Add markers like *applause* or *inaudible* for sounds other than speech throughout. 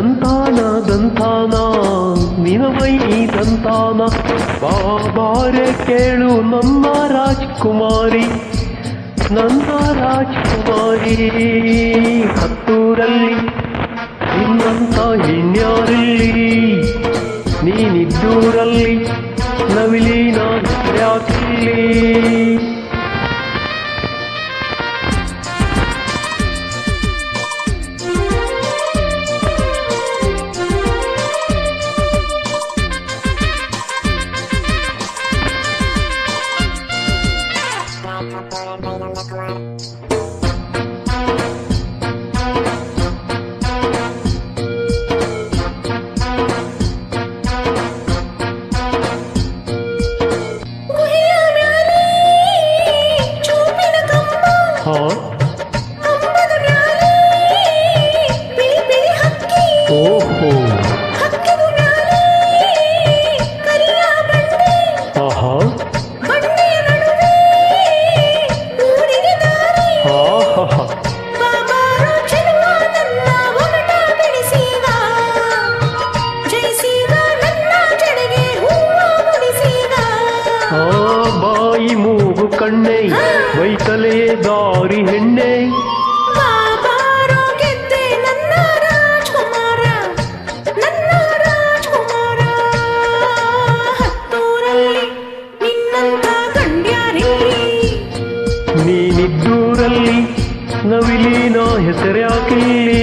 ದಂತಾನ ದಂತಾನ ನಿನಮೈ ದಂತಾನ ಬಾಬಾರೆ ಕೇಳು ನನ್ನ ರಾಜ್ಕುಮಾರಿ ನನ್ನ ರಾಜ್ಕುಮಾರಿ ಹತ್ತೂರಲ್ಲಿ ನಿನ್ನಂತ ಇನ್ಯಾರಲ್ಲಿ ಬಾಯಿ ಮೂಗು ಕಣ್ಣೆ ವೈತಲೆ ದಾರಿ ಹೆಣ್ಣೆ. ನೀನಿದ್ದೂರಲ್ಲಿ ನವಿಲಿನ ಹೆಸರ್ಯಾಕಿಲ್ಲಿ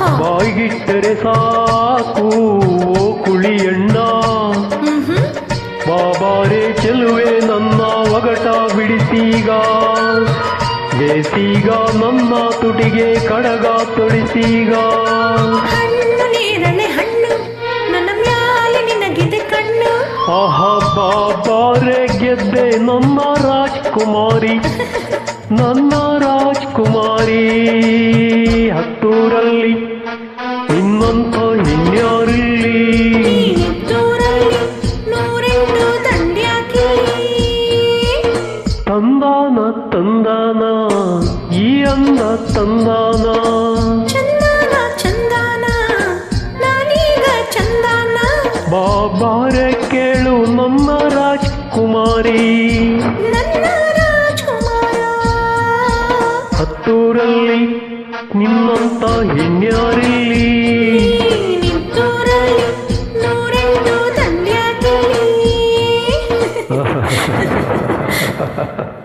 ಬಾಯಿಗಿಟ್ಟರೆ ಸಾಕು ಓ ಕುಳಿಯಣ್ಣ. ಬಾಬಾರೆ ಚೆಲುವೆ ನನ್ನ ಒಗಟ ಬಿಡಿಸೀಗ. ಬೇಸೀಗ ನಮ್ಮ ತುಟಿಗೆ ಕಡಗ ತೊಡಿಸೀಗ. ಹಣ್ಣು ನೇರಳೆ ಹಣ್ಣು ನನ್ನ ಮ್ಯಾಲೆ ನಿನಗಿದೆ ಕಣ್ಣು. ಆಹಾ ಬಾಬಾರೆ ಗೆದ್ದೆ ನನ್ನ ರಾಜ್ಕುಮಾರಿ. *laughs* ನನ್ನ ರಾಜ್ಕುಮಾರಿ. ಸಂಧಾನ ಚಂದಾನ ಚಂದಾನ ನಾನೀಗ ಚಂದಾನ. ಬಾಬಾರ ಕೇಳು ನಮ್ಮ ರಾಜ್ಕುಮಾರಿ. ನನ್ನ ರಾಜ್ಕುಮಾರ. ಹತ್ತೂರಲ್ಲಿ ನಿಮ್ಮಂತ ಹೆಣ್ಯಾರಿಲ್ಲಿ. Ha ha ha ha ha ha.